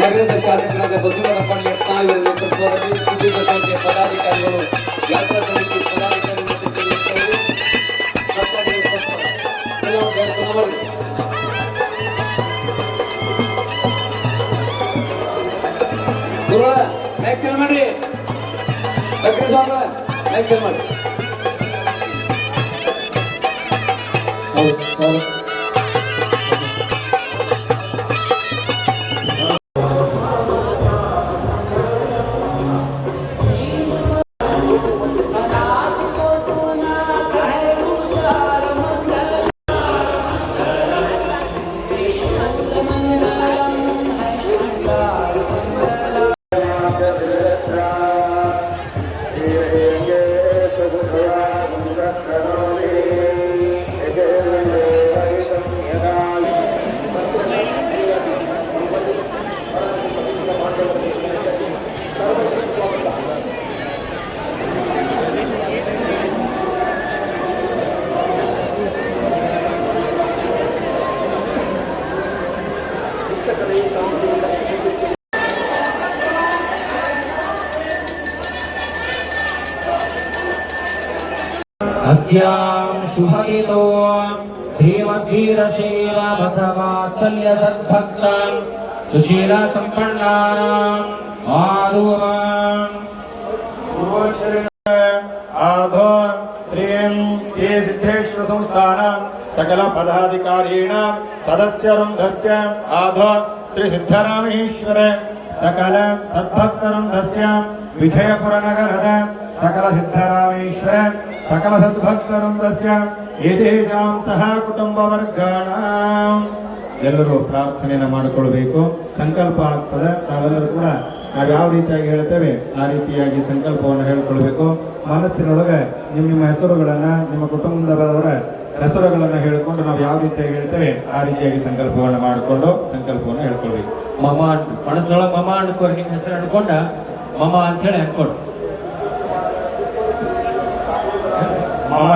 ನಗರದ ಶಾಸಕರಾದ ಬಸವನಪ್ಪ ಯತ್ನಾಳ್ ನೇತೃತ್ವದಲ್ಲಿ ಸುದೀರ್ಘ ಸಂಖ್ಯೆಯ ಪದಾಧಿಕಾರಿಗಳು ಯಾತ್ರಾ ಸಮಿತಿ ಪದಾಧಿಕಾರಿಗಳು ಮತ್ತು ಕೆಲಸದವರು ಸರ್ಕಾರಿ ಉಪಸ್ಥಿತರು. ಕೆಲವು ಬೇಡ್ಕೊಂಡವರು. ಗುರುಗಳ ಮೈಕ್ ಚಾಲು ಮಾಡ್ರಿ ಡಾಕ್ಟರ್ ಸ್ವಾಮಿ ಮೈಕ್ ಚಾಲು ಮಾಡ್ರಿ तस्यां शुभदितो श्रीमद्वीरशैवभद्रवात्सल्यसद्भक्तां सुशीलसम्पन्नानाम् आदुवान् आधो श्रीं श्रीसिद्धेश्वर संस्थानां सकलपदाधिकारीणां सदस्यवृन्दस्य आधो श्रीसिद्धरामेश्वर సకల సద్భక్తరుండస్య విజయపురనగరద సకల సిద్ధరామేశ్వర సకల సద్భక్తరుండస్య ఏదేషాం సహా కుటుంబవర్గాణాం ಎಲ್ಲರೂ ಪ್ರಾರ್ಥನೆಯನ್ನು ಮಾಡಿಕೊಳ್ಬೇಕು. ಸಂಕಲ್ಪ ಆಗ್ತದೆ. ತಾವೆಲ್ಲರೂ ಕೂಡ ನಾವು ಯಾವ ರೀತಿಯಾಗಿ ಹೇಳ್ತೇವೆ ಆ ರೀತಿಯಾಗಿ ಸಂಕಲ್ಪವನ್ನು ಹೇಳ್ಕೊಳ್ಬೇಕು. ಮನಸ್ಸಿನೊಳಗೆ ನಿಮ್ಮ ನಿಮ್ಮ ಹೆಸರುಗಳನ್ನು ನಿಮ್ಮ ಕುಟುಂಬದವರ ಹೆಸರುಗಳನ್ನು ಹೇಳಿಕೊಂಡು ನಾವು ಯಾವ ರೀತಿಯಾಗಿ ಹೇಳ್ತೇವೆ ಆ ರೀತಿಯಾಗಿ ಸಂಕಲ್ಪವನ್ನು ಮಾಡಿಕೊಂಡು ಸಂಕಲ್ಪವನ್ನು ಹೇಳ್ಕೊಳ್ಬೇಕು. ಮಮ ಮನಸ್ಸಿನೊಳಗೆ ಮಮ ಅನ್ಕೊಂಡು ನಿಮ್ಮ ಹೆಸರು ಅನ್ಕೊಂಡ ಮಮ ಅಂತೇಳಿ ಅನ್ಕೊಂಡು ಮಮ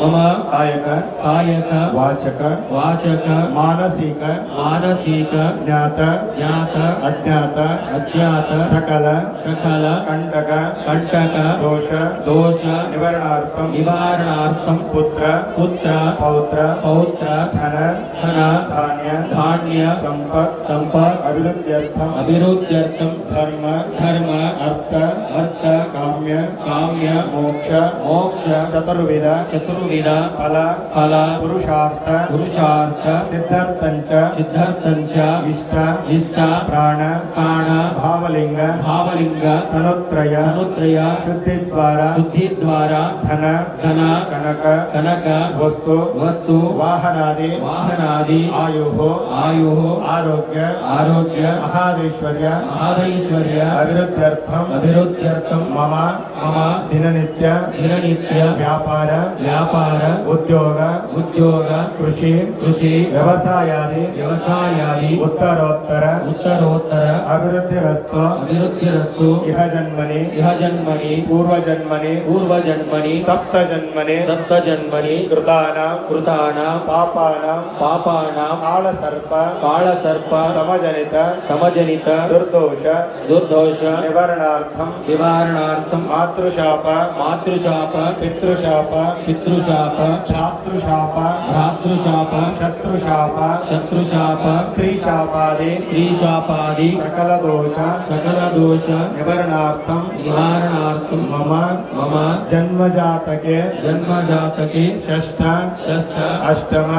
ಮಮ. ಆಯಂ ಕಾಯಕ ವಾಚಕ ವಾಚಕ ಮಾನಸಿಕ ಮಾನಸಿಕ ಜ್ಞಾತ ಜ್ಞಾತ ಅಜ್ಞಾತ ಅಜ್ಞಾತ ಸಕಲ ಸಕಲ ಕಂಟಕ ಕಂಟಕ ದೋಷ ದೋಷ ನಿವಾರಣಾರ್ಥಂ ನಿವಾರಣಾರ್ಥಂ ಪುತ್ರ ಪುತ್ರ ಪೌತ್ರ ಪೌತ್ರ ಧನ ಧನ ಧಾನ್ಯ ಧಾನ್ಯ ಸಂಪತ್ ಸಂಪತ್ ಅಭಿವೃದ್ಧ್ಯರ್ಥಂ ಅಭಿವೃದ್ಧ್ಯರ್ಥಂ ಧರ್ಮ ಧರ್ಮ ಅರ್ಥ ಅರ್ಥ ಕಾಮ್ಯ ಕಾಮ್ಯ ಮೋಕ್ಷ ಮೋಕ್ಷ ಚತುರ್ವಿಧ ಚತುರ್ವಿಧ ಫಲ फल पुरुषार्थ पुरुषार्थ सिद्धार्थंच सिद्धार्थंच इष्ट इष्ट प्राण प्राण भावलिंग भावलिंग तनुत्रय तनुत्रय शुद्धि द्वारा शुद्धि द्वारा धन धन कनक कनक वस्तु वस्तु वाहनादि वाहनादि आयु आयु आरोग्य आरोग्य महादेश्वर्य महादेश्वर्य अभिवृद्ध्यर्थम अभिवृद्ध्यर्थम मम मम दिन नित्य दिन नित्य व्यापार व्यापार उद्योग ಉದ್ಯೋಗ ಉದ್ಯೋಗ ಕೃಷಿ ಕೃಷಿ ವ್ಯವಸಾಯಾದಿ ವ್ಯವಸಾಯಾದಿ ಉತ್ತರೋತ್ತರ ಉತ್ತರೋತ್ತರ ಅಭಿವೃದ್ಧಿರಸ್ತು ಅಭಿವೃದ್ಧಿರಸ್ತು ಇಹ ಜನ್ಮನಿ ಇಹ ಜನ್ಮನಿ ಪೂರ್ವ ಜನ್ಮನಿ ಪೂರ್ವ ಜನ್ಮನಿ ಸಪ್ತ ಜನ್ಮನಿ ಸಪ್ತ ಜನ್ಮನಿ ಕೃತಾನ ಕೃತಾನ ಪಾಪಾನ ಪಾಪಾನ ಕಾಳ ಸರ್ಪ ಕಾಳ ಸರ್ಪ ಸಮಜನಿತ ಸಮಜನಿತ ದುರ್ದೋಷ ದುರ್ದೋಷ ನಿವಾರಣಾರ್ಥಂ ನಿವಾರಣಾರ್ಥಂ ಮಾತೃಶಾಪ ಮಾತೃಶಾಪ ಪಿತೃಶಾಪ ಪಿತೃಶಾಪ ಭ್ರಾತೃಶಾಪ भ्रातृशाप भ्रातृशाप शत्रुशाप शत्रुशाप स्त्रीशापादि स्त्रीशापादि सकलदोष सकलदोष निवारणार्थं निवारणार्थं मम मम जन्मजातके जन्मजातके षष्ठ षष्ठ अष्टम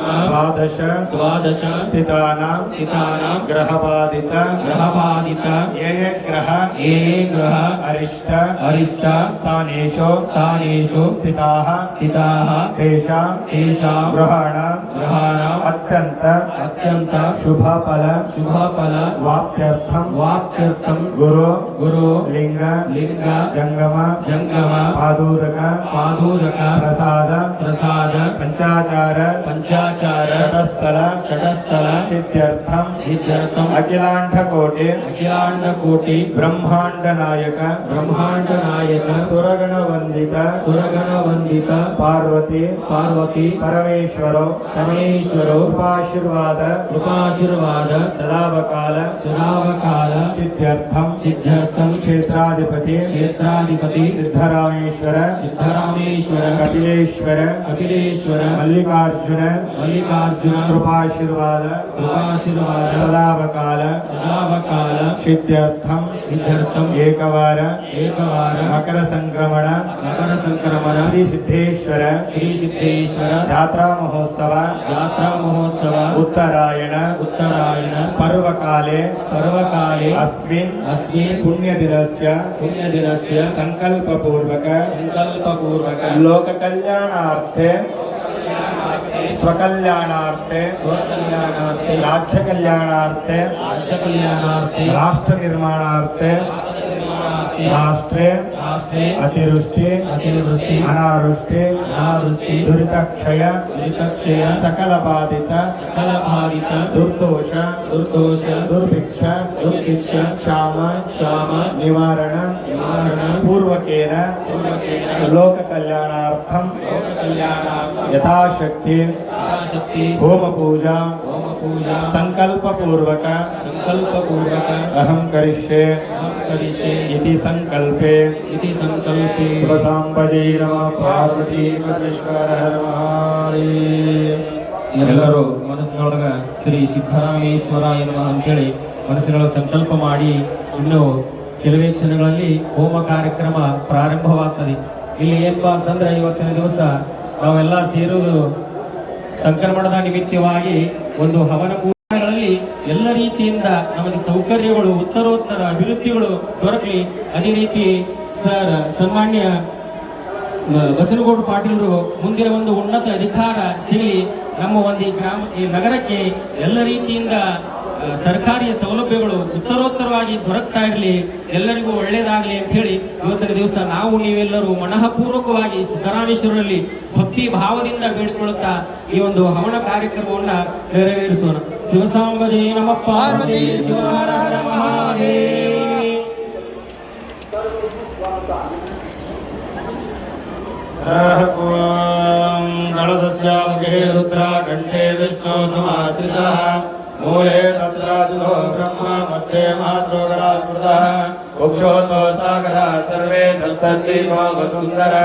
द्वादश द्वादश स्थितानां स्थितानां ग्रहबाधित ग्रहबाधित ये ये ग्रह ये ये ग्रह अरिष्ट अरिष्ट स्थानेषु स्थानेषु स्थिताः स्थिताः तेषां तेषां ग्रहाणां ग्रहाणाम् अत्यन्त अत्यन्त शुभफल शुभफल वाप्त्यर्थं वाप्त्यर्थं गुरो गुरो लिङ्ग लिङ्ग जङ्गम जङ्गम पादोदक पादोदक प्रसाद प्रसाद पञ्चाचार पञ्चाचार चार षटस्थल षटस्थल सिद्ध्यर्थम सिद्ध्यर्थम अखिलांड कोटि अखिलांड कोटि ब्रह्मांड नायक ब्रह्मांड नायक सुरगण वंदित सुरगण वंदित पार्वती पार्वती परमेश्वरो परमेश्वरो कृपाशीर्वाद कृपाशीर्वाद सदावकाल सदावकाल सिद्ध्यर्थम सिद्ध्यर्थम क्षेत्राधिपति क्षेत्राधिपति सिद्धरामेश्वर सिद्धरामेश्वर कपिलेश्वर कपिलेश्वर मल्लिकार्जुन मल्लिकार्जुन कृपाशीर्वाद कृपाशीर्वाद सदावकाल सदावकाल सिद्ध्यर्थम सिद्ध्यर्थम एकवार एकवार मकर संक्रमण मकर संक्रमण श्री सिद्धेश्वर श्री सिद्धेश्वर यात्रा महोत्सव यात्रा महोत्सव उत्तरायण उत्तरायण पर्वकाले पर्वकाले अस्मिन् अस्मिन् पुण्यदिनस्य पुण्यदिनस्य सङ्कल्पपूर्वक सङ्कल्पपूर्वक लोककल्याणार्थे स्वकल्याणार्थे स्वकल्याणार्थे राज्यकल्याणार्थे राज्यकल्याणार्थे राष्ट्रनिर्माणार्थे राष्ट्रनिर्माणार्थे राष्ट्रे। राष्ट्रे। अतिवृष्टि। अतिवृष्टि। अनावृष्टि। अनावृष्टि। दुरितक्षय दुरितक्षय सकलबाधित। सकलभारित दुर्दोष। दुर्दोष। दुर्भिक्ष। दुर्भिक्ष। क्षाम। क्षाम। निवारण। निवारण। पूर्वकेन। पूर्वकेन। लोककल्याणार्थं लोककल्याणार्थं यथाशक्ति। यथाशक्ति। होमपूजा। होमपूजा। सङ्कल्पपूर्वक सङ्कल्पपूर्वक अहं करिष्ये अहं करिष्ये इति सङ्कल्पे इति सङ्कल्पे ಶಿವಸಾಂಬಜೈ ನಮಃ ಪಾರ್ವತಿ ಪರಮೇಶ್ವರ ಹರ ಮಹಾದೇವ್ ಎಲ್ಲರೂ ಮನಸ್ಸಿನೊಳಗ ಶ್ರೀ ಸಿದ್ದರಾಮೇಶ್ವರ ಎನ್ನುವ ಅಂತೇಳಿ ಮನಸ್ಸಿನೊಳಗೆ ಸಂಕಲ್ಪ ಮಾಡಿ ಇನ್ನು ಕೆಲವೇ ಕ್ಷಣಗಳಲ್ಲಿ ಹೋಮ ಕಾರ್ಯಕ್ರಮ ಪ್ರಾರಂಭವಾಗ್ತದೆ ಇಲ್ಲಿ ಏನಪ್ಪಾ ಅಂತಂದ್ರೆ ಇವತ್ತಿನ ದಿವಸ ನಾವೆಲ್ಲ ಸೇರುವುದು ಸಂಕ್ರಮಣದ ನಿಮಿತ್ತವಾಗಿ ಒಂದು ಹವನ ಪೂಜೆಗಳಲ್ಲಿ ಎಲ್ಲ ರೀತಿಯಿಂದ ನಮಗೆ ಸೌಕರ್ಯಗಳು, ಉತ್ತರೋತ್ತರ ಅಭಿವೃದ್ಧಿಗಳು ದೊರಕಲಿ. ಅದೇ ರೀತಿ ಸರ್ ಸನ್ಮಾನ್ಯ ಬಸನಗೌಡ ಪಾಟೀಲರು ಮುಂದಿನ ಒಂದು ಉನ್ನತ ಅಧಿಕಾರ ಸಿಗಲಿ. ನಮ್ಮ ಒಂದು ಗ್ರಾಮ, ಈ ನಗರಕ್ಕೆ ಎಲ್ಲ ರೀತಿಯಿಂದ ಸರ್ಕಾರಿ ಸೌಲಭ್ಯಗಳು ಉತ್ತರೋತ್ತರವಾಗಿ ದೊರಕ್ತಾ ಇರಲಿ ಎಲ್ಲರಿಗೂ ಒಳ್ಳೆಯದಾಗಲಿ ಅಂತ ಹೇಳಿ ಇವತ್ತಿನ ದಿವಸ ನಾವು ನೀವೆಲ್ಲರೂ ಮನಃಪೂರ್ವಕವಾಗಿ ಸಿದ್ದರಾಮೇಶ್ವರನಲ್ಲಿ ಭಕ್ತಿ ಭಾವದಿಂದ ಬೇಡಿಕೊಳ್ಳುತ್ತಾ ಈ ಒಂದು ಹವನ ಕಾರ್ಯಕ್ರಮವನ್ನ ನೆರವೇರಿಸೋಣ. ಶಿವಸಾಂಬಜಿ ನಮ. ಪಾರ್ವತಿ ಮಹಾದೇವ. ರುದ್ರಾ ಘಂಟೆ ವಿಷ್ಣು ಸಮಾಶ್ರಿತ मूले तत्राजुतो ब्रह्म मध्ये मातृगणा स्मृतः उक्षोतो सागरः सर्वे सप्तद्वीपो वसुन्धर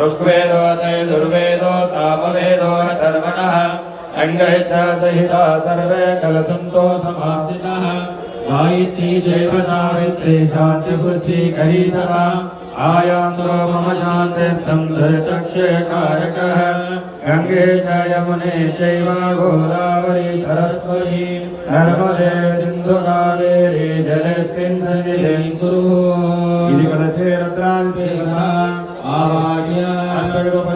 ऋग्वेदो दुर्वेदो सामवेदो अथर्वणः अङ्गैः च सहिता सर्वे कलसन्तो समाश्रितः गायत्री जैव सावित्री शान्तिपुष्टि करीतरा आयान्तो मम शान्तिर्थं धृतक्षयकारकः गङ्गे च यमुने चैव गोदावरी सरस्वती नर्मदे सिन्धु कावेरी जलेऽस्मिन् सन्निधिं कुरु इति कलशे रत्रादिदेवता आवाह्य अष्टविधोपचारे सम्पूज्य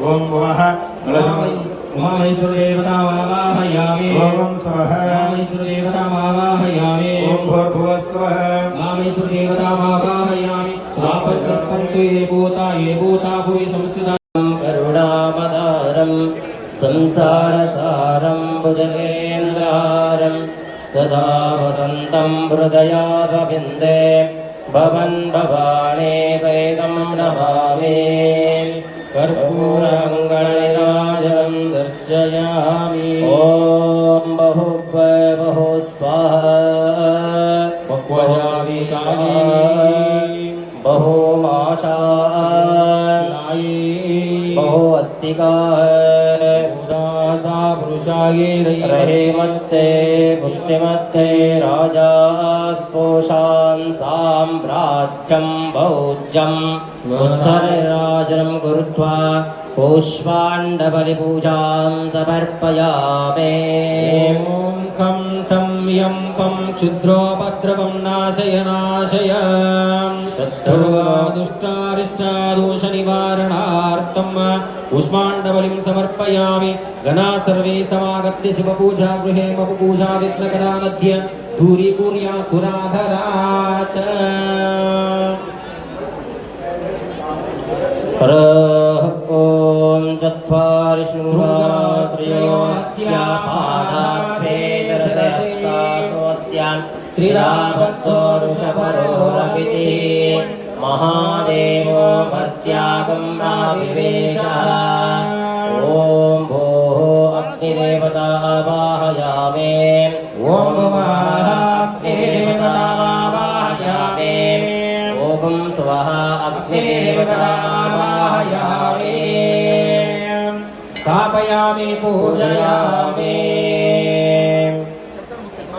भुवः कलशम् उमामेश्वरदेवतामावाहयामि ॐ स्वः उमामेश्वरदेवतामावाहयामि ॐ भूर्भुवः स्वः उमामेश्वरदेवतामावाहयामि स्वापस्तत्पन्तु ये भूता ये भूता भुवि संस्थिता करुणामदारं संसारसारं भुजगेन्द्रहारं सदा वसन्तं हृदयारविन्दे भवन् भवाने वैदं नमामि तर्जयामि ॐ बहुभ्य बहु स्वाहा। बह्वयामि बहुमाशा बहु अस्तिका। उदासा पुरुषाये रहे मत्ते पुष्टिमत्ते राजा स्पोषां साम्राज्यं बौज्यम् उत्तरराजनं कुरुत्वा पुष्पाण्डबलिपूजां समर्पयामि ॐ खं तं यं क्षुद्रोपद्रवं नाशय नाशय दुष्टारिष्टादोषनिवारणार्थम् उष्माण्डबलिं समर्पयामि गणा सर्वे समागत्य शिवपूजा गृहे मम पूजा विघ्नकरा मध्ये दूरीकुर्या सुराधरात् शरसहस्रासोऽस्यां त्रिराभक्तो ऋषभरोरपिति महादेवो मर्त्यागं नाविवेश ॐ भोः अग्निदेवता वाहयामे ॐ अग्निदेवता वाहयामे ॐ स्वः अग्निदेवता वाहयामे स्थापयामि पूजयामि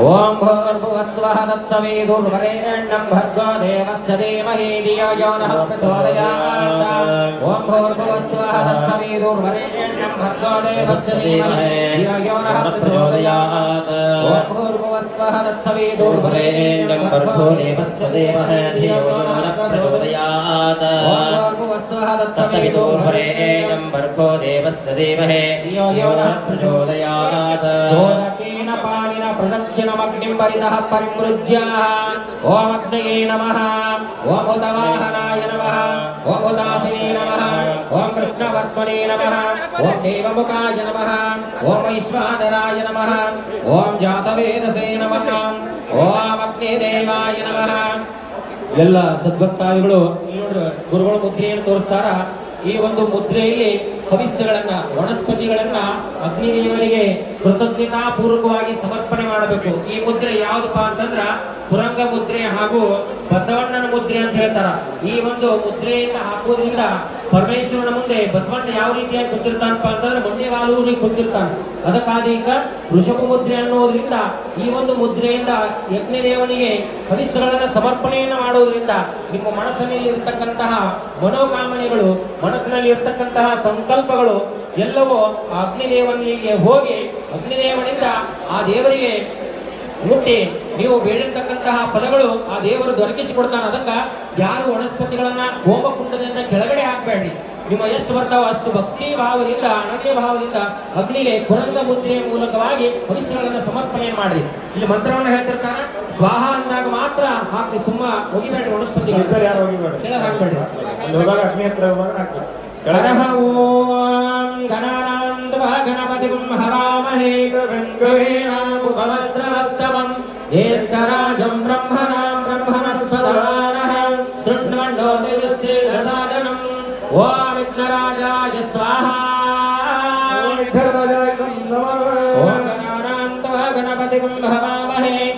ఓం భూర్భువస్వహ తత్సవే దుర్వరేణ్యం భర్గో దేవస్య ధీమహి ధియో యో నః ప్రచోదయాత్. ఓం భూర్భువస్వహ తత్సవే దుర్వరేణ్యం భర్గో దేవస్య ధీమహి ధియో యో నః ప్రచోదయాత్. ఓం భూర్భువస్వహ దుర్వరేణ్యం భర్గో దేవస్య ధీమహి ధియో యో నః ప్రచోదయాత్ భర్గో దేవస్య ధీమహి ధియో యో నః ప్రచోదయాత్. సోదకేన పా ప్రదక్షిణమగ్నిం పరిణ పరిమృజ్య ఓమగ్నయే నమ ఓం ఉదవాహనాయ నమ ఓం ఉదాసినే నమ ఓం కృష్ణవర్మణే నమ ఓం దేవముఖాయ నమ ఓం వైశ్వానరాయ నమ ఓం జాతవేదసే నమ ఓం అగ్నిదేవాయ నమ ಎಲ್ಲ ಸದ್ಭಕ್ತಾದಿಗಳು ಗುರುಗಳು ಮುದ್ರೆಯನ್ನು ತೋರಿಸ್ತಾರ? ಈ ಒಂದು ಮುದ್ರೆಯಲ್ಲಿ ಹವಿಸ್ಸುಗಳನ್ನ ವನಸ್ಪತಿಗಳನ್ನ ಅಗ್ನಿದೇವರಿಗೆ ಕೃತಜ್ಞತಾಪೂರ್ವಕವಾಗಿ ಸಮರ್ಪಣೆ ಮಾಡಬೇಕು. ಈ ಮುದ್ರೆ ಯಾವ್ದಪ್ಪ ಅಂತಂದ್ರ ಪುರಂಗ ಮುದ್ರೆ ಹಾಗೂ ಬಸವಣ್ಣನ ಮುದ್ರೆ ಅಂತ ಹೇಳ್ತಾರ. ಈ ಒಂದು ಮುದ್ರೆಯಿಂದ ಹಾಕೋದ್ರಿಂದ ಪರಮೇಶ್ವರನ ಮುಂದೆ ಬಸವಣ್ಣ ಯಾವ ರೀತಿಯಾಗಿ ಕುಂತಿರ್ತಾನಪ್ಪ ಅಂತಂದ್ರೆ ಮೊನ್ನೆಗಾಲೂರಿಗೆ ಕುಂತಿರ್ತಾನೆ. ಅದಕ್ಕಾಗಿ ಈಗ ವೃಷಭ ಮುದ್ರೆ ಅನ್ನೋದ್ರಿಂದ ಈ ಒಂದು ಮುದ್ರೆಯಿಂದ ಯಜ್ಞದೇವನಿಗೆ ಹವಿಸ್ಸುಗಳನ್ನ ಸಮರ್ಪಣೆಯನ್ನು ಮಾಡೋದ್ರಿಂದ ನಿಮ್ಮ ಮನಸ್ಸಿನಲ್ಲಿ ಇರ್ತಕ್ಕಂತಹ ಮನೋಕಾಮನೆಗಳು ಮನಸ್ಸಿನಲ್ಲಿ ಇರ್ತಕ್ಕಂತಹ ಸಂಕಲ್ಪಗಳು ಎಲ್ಲವೂ ಆ ಅಗ್ನಿದೇವನಿಗೆ ಹೋಗಿ, ಅಗ್ನಿದೇವನಿಂದ ಆ ದೇವರಿಗೆ ಮುಟ್ಟಿ, ನೀವು ಬೇಡಿರ್ತಕ್ಕಂತಹ ಫಲಗಳು ಆ ದೇವರು ದೊರಕಿಸಿಕೊಡ್ತಾನೆ. ಅದಕ್ಕೆ ಯಾರು ವನಸ್ಪತಿಗಳನ್ನ ಹೋಮಕುಂಡದಿಂದ ಕೆಳಗಡೆ ಹಾಕಬೇಡ್ರಿ. ನಿಮ್ಮ ಎಷ್ಟು ಬರ್ತಾವ ಅಷ್ಟು ಭಕ್ತಿ ಭಾವದಿಂದ ಅನನ್ಯ ಭಾವದಿಂದ ಅಗ್ನಿಗೆ ಕುರಂಗ ಮುದ್ರೆಯ ಮೂಲಕವಾಗಿ ಹವಿಸ್ಸುಗಳನ್ನು ಸಮರ್ಪಣೆ ಮಾಡ್ರಿ. ಇಲ್ಲಿ ಮಂತ್ರವನ್ನು ಹೇಳ್ತಿರ್ತಾನ ಸ್ವಾಹ ಅಂದಾಗ ಮಾತ್ರ ಹಾಕಿ ಸುಮ್ಮ ಹೋಗಿಬೇಡ ಹೋದಾಗ ಅಗ್ನಿ ಹತ್ರ ಗಣಹ ಓಂ ಗಣಾನಾಂತವ ಗಣಪತಿಂ ಹರಾಮಹೇ ಗೃಹೇಣಾಮುಪವಸ್ತ್ರವಸ್ತವಂ ಜ್ಯೇಷ್ಠರಾಜಂ ಬ್ರಹ್ಮಣಾಂ ಬ್ರಹ್ಮಣಸ್ಪದಾನಃ ಶೃಣ್ವಂಡೋ ದೇವಸ್ಯೇದಸಾದನಂ ಓಂ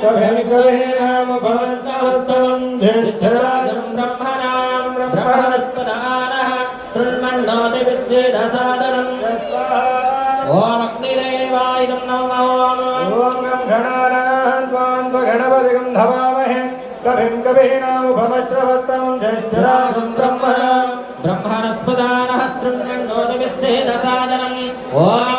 कवे कवे नाम भवन्तवस्तवम् ज्येष्ठराजम् ब्रह्मणाम् ब्रह्मणस्पदानः शृण्मन्नोति विश्वेदसादरम् ॐ अग्निरेवायिनम् नमो ॐ गणानाम् त्वाम् त्वगणपतिगम् धवामहे कविम् कवीनामुपमश्रवत्तमम् ज्येष्ठराजम् ब्रह्मणाम् ब्रह्मणस्पदानः शृण्मन्नोति विश्वेदसादरम् ॐ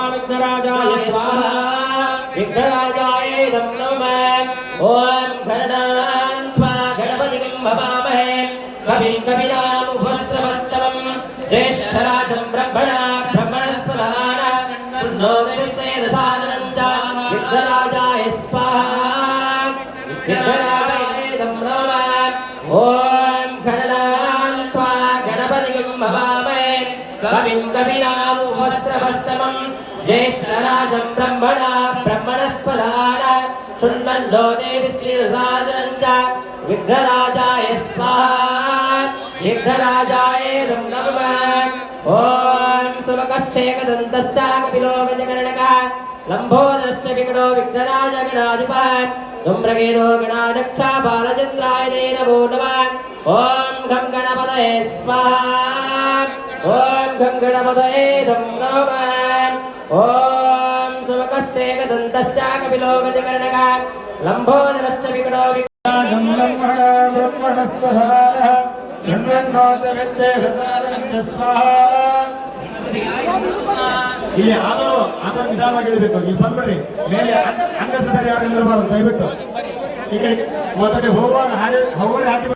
कविं कविनामुपस्रवस्तमम् ज्येष्ठराजम् ब्रह्मणा ब्रह्मणस्पदान शुण्वन्नो देवि श्रीसादनम् च विघ्नराजाय स्वाहा विघ्नराजाय नमः ॐ सुमकश्चेकदन्तश्च कपिलोगजकर्णकः लम्बोदरश्च विकटो विघ्नराजगणाधिपः धूम्रकेतो गणादक्ष बालचन्द्राय नमो नमः ॐ गं गणपतये स्वाहा ॐ गङ्गणपदये धन्दोमान् ॐ सुमकश्चेकदन्तश्च कपिलोगजकर्णः लम्बोदरश्च विकटो ब्रह्मणस्वहारः ಇಲ್ಲಿ ಆದರೂ ಆತರ ನಿಧಾನವಾಗಿ ಇಳಿಬೇಕು ಇಲ್ಲಿ ಬಂದ್ಬಿಡ್ರಿ. ಮೇಲೆ ಅನ್ನೆಸರಿ ಯಾರು ನಿಲ್ಲಬಾರದು ದಯವಿಟ್ಟು. ಈಗ ಕಡೆ ಹೋಗುವಾಗ ಹಾಗೆ ಹೋಗೋರಿ ಹಾಕಿ